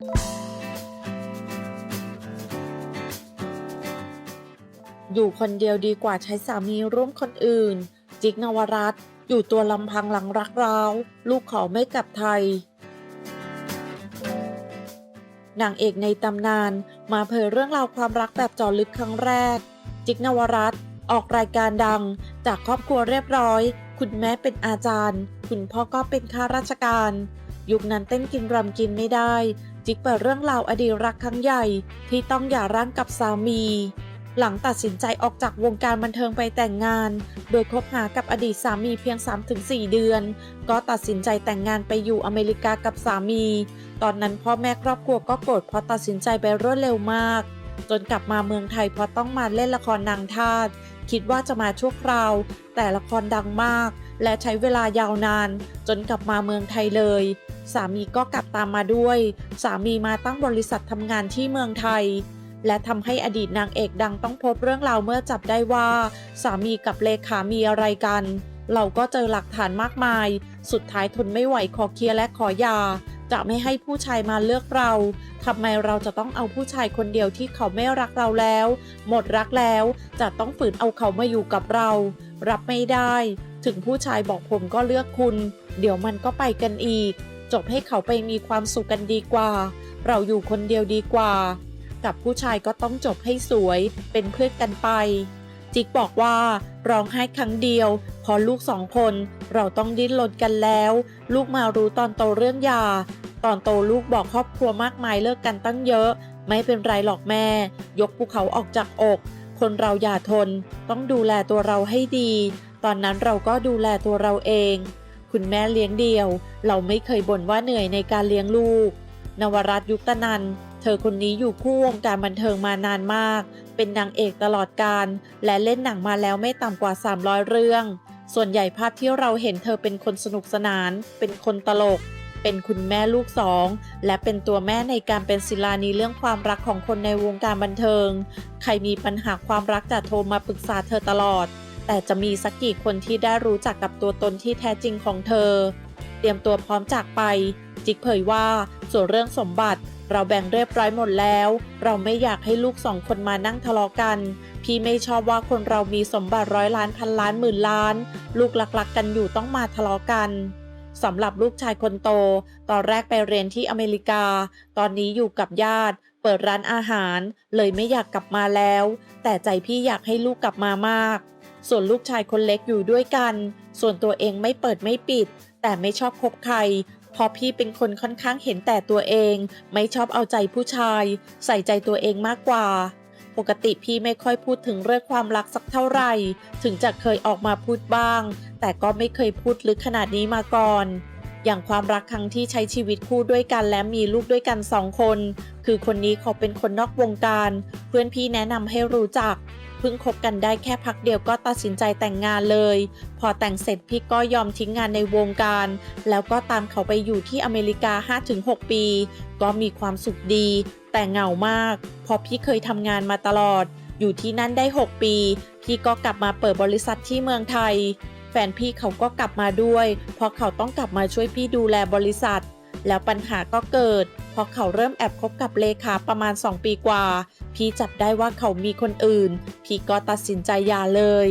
อยู่คนเดียวดีกว่าใช้สามีร่วมคนอื่น จิกนวรัตอยู่ตัวลำพังหลังรักร้าว ลูกขอไม่กลับไทยนางเอกในตำนานมาเผยเรื่องราวความรักแบบจอลึกครั้งแรก จิกนวรัตออกรายการดัง จากครอบครัวเรียบร้อย คุณแม่เป็นอาจารย์ คุณพ่อก็เป็นข้าราชการ ยุคนั้นเต้นกินรำกินไม่ได้ จิกเปิดเรื่องราวอดีตรักครั้งใหญ่ที่ต้องหย่าร้างกับสามี หลังตัดสินใจออกจากวงการบันเทิงไปแต่งงาน โดยคบหากับอดีตสามีเพียง 3-4 เดือน ก็ตัดสินใจแต่งงานไปอยู่อเมริกากับสามี ตอนนั้นพ่อแม่ครอบครัวก็โกรธเพราะตัดสินใจไปรวดเร็วมาก จนกลับมาเมืองไทยเพราะต้องมาเล่นละครนางทาสคิดว่าจะมาชั่วคราว แต่ละครดังมาก และใช้เวลายาวนานจนกลับมาเมืองไทยเลย สามีก็กลับตามมาด้วย สามีมาตั้งบริษัททำงานที่เมืองไทย และทำให้อดีตนางเอกดังต้องพบเรื่องราวเมื่อจับได้ว่า สามีกับเลขามีอะไรกัน เราก็เจอหลักฐานมากมาย สุดท้ายทนไม่ไหวขอเคลียร์และขอยาจะไม่ให้ผู้ชายมาเลือกเรา ทำไมเราจะต้องเอาผู้ชายคนเดียวที่เขาไม่รักเราแล้ว หมดรักแล้ว จะต้องฝืนเอาเขามาอยู่กับเรา รับไม่ได้ ถึงผู้ชายบอกผมก็เลือกคุณ เดี๋ยวมันก็ไปกันอีก จบให้เขาไปมีความสุขกันดีกว่า เราอยู่คนเดียวดีกว่า กับผู้ชายก็ต้องจบให้สวย เป็นเพื่อนกันไป จิกบอกว่าร้องไห้ครั้งเดียว พอลูกสองคน เราต้องดิ้นรนกันแล้ว ลูกมารู้ตอนโตเรื่องยา ตอนโตลูกบอกครอบครัวมากมายเลิกกันตั้งเยอะ ไม่เป็นไรหรอกแม่ ยกภูเขาออกจากอก คนเราอย่าทน ต้องดูแลตัวเราให้ดี ตอนนั้นเราก็ดูแลตัวเราเอง คุณแม่เลี้ยงเดี่ยว เราไม่เคยบ่นว่าเหนื่อยในการเลี้ยงลูก นวรัตยุคตนัน เธอคนนี้อยู่คู่วงการบันเทิงมานานมาก เป็นนางเอกตลอดการ และเล่นหนังมาแล้วไม่ต่ำกว่า 300 เรื่อง ส่วนใหญ่ภาพที่เราเห็นเธอเป็นคนสนุกสนาน เป็นคนตลก เป็นคุณแม่ลูกสอง และเป็นตัวแม่ในการเป็นศิลานีเรื่องความรักของคนในวงการบันเทิง ใครมีปัญหาความรักจะโทรมาปรึกษาเธอตลอด แต่จะมีสักกี่คนที่ได้รู้จักกับตัวตนที่แท้จริงของเธอ เตรียมตัวพร้อมจากไป จิกเผยว่าส่วนเรื่องสมบัติ เราแบ่งเรียบร้อยหมดแล้ว เราไม่อยากให้ลูกสองคนมานั่งทะเลาะกัน พี่ไม่ชอบว่าคนเรามีสมบัติร้อยล้านพันล้านหมื่นล้าน ลูกหลักๆกันอยู่ต้องมาทะเลาะกันสำหรับลูกชายคนโต ตอนแรกไปเรียนที่อเมริกา ตอนนี้อยู่กับญาติ เปิดร้านอาหาร เลยไม่อยากกลับมาแล้ว แต่ใจพี่อยากให้ลูกกลับมามาก ส่วนลูกชายคนเล็กอยู่ด้วยกัน ส่วนตัวเองไม่เปิดไม่ปิด แต่ไม่ชอบคบใครเพราะพี่เป็นคนค่อนข้างเห็นแต่ตัวเอง ไม่ชอบเอาใจผู้ชาย ใส่ใจตัวเองมากกว่า ปกติพี่ไม่ค่อยพูดถึงเรื่องความรักสักเท่าไหร่ ถึงจะเคยออกมาพูดบ้าง แต่ก็ไม่เคยพูดลึกขนาดนี้มาก่อน อย่างความรักครั้งที่ใช้ชีวิตคู่ด้วยกันและมีลูกด้วยกันสองคน คือคนนี้เขาเป็นคนนอกวงการ เพื่อนพี่แนะนำให้รู้จัก เพิ่งคบกันได้แค่พักเดียวก็ตัดสินใจแต่งงานเลย พอแต่งเสร็จพี่ก็ยอมทิ้งงานในวงการ แล้วก็ตามเขาไปอยู่ที่อเมริกา 5-6 ปี ก็มีความสุขดี แต่เหงามากพราะพี่เคยทำงานมาตลอด อยู่ที่นั่นได้ 6 ปี พี่ก็กลับมาเปิดบริษัทที่เมืองไทย แฟนพี่เขาก็กลับมาด้วย เพราะเขาต้องกลับมาช่วยพี่ดูแลบริษัท แล้วปัญหาก็เกิด เพราะเขาเริ่มแอบคบกับเลขาประมาณ 2 ปีกว่า พี่จับได้ว่าเขามีคนอื่น พี่ก็ตัดสินใจหย่าเลย